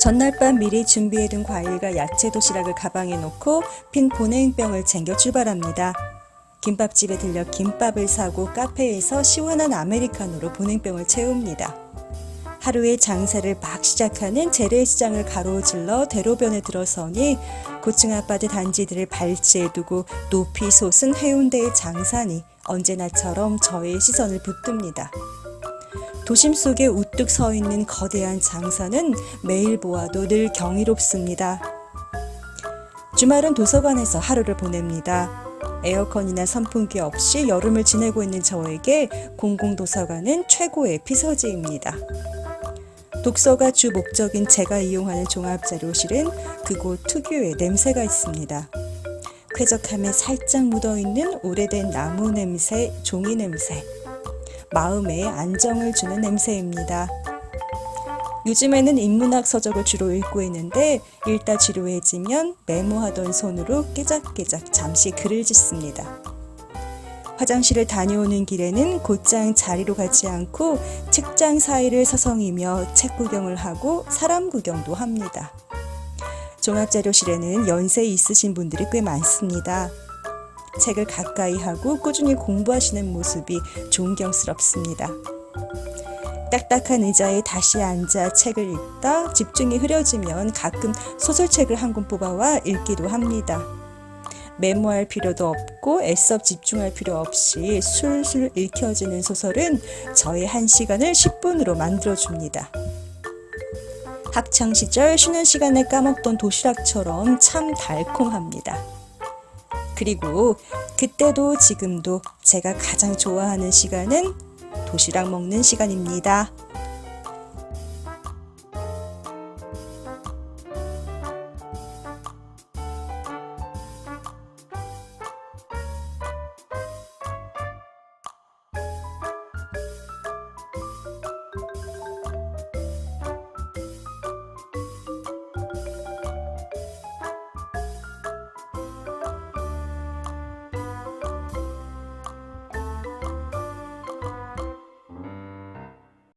전날 밤 미리 준비해둔 과일과 야채 도시락을 가방에 넣고 빈 보냉병을 챙겨 출발합니다. 김밥집에 들려 김밥을 사고 카페에서 시원한 아메리카노로 보냉병을 채웁니다. 하루의 장사를 막 시작하는 재래시장을 가로질러 대로변에 들어서니 고층 아파트 단지들을 발치에 두고 높이 솟은 해운대의 장산이 언제나처럼 저의 시선을 붙듭니다. 도심 속에 우뚝 서 있는 거대한 장사는 매일 보아도 늘 경이롭습니다. 주말은 도서관에서 하루를 보냅니다. 에어컨이나 선풍기 없이 여름을 지내고 있는 저에게 공공도서관은 최고의 피서지입니다. 독서가 주 목적인 제가 이용하는 종합자료실은 그곳 특유의 냄새가 있습니다. 쾌적함에 살짝 묻어있는 오래된 나무 냄새, 종이 냄새. 마음에 안정을 주는 냄새입니다. 요즘에는 인문학 서적을 주로 읽고 있는데 읽다 지루해지면 메모하던 손으로 깨작깨작 잠시 글을 짓습니다. 화장실을 다녀오는 길에는 곧장 자리로 가지 않고 책장 사이를 서성이며 책 구경을 하고 사람 구경도 합니다. 종합자료실에는 연세 있으신 분들이 꽤 많습니다. 책을 가까이 하고 꾸준히 공부하시는 모습이 존경스럽습니다. 딱딱한 의자에 다시 앉아 책을 읽다 집중이 흐려지면 가끔 소설책을 한 권 뽑아와 읽기도 합니다. 메모할 필요도 없고 애써 집중할 필요 없이 술술 읽혀지는 소설은 저의 한 시간을 10분으로 만들어줍니다. 학창 시절 쉬는 시간에 까먹던 도시락처럼 참 달콤합니다. 그리고 그때도 지금도 제가 가장 좋아하는 시간은 도시락 먹는 시간입니다.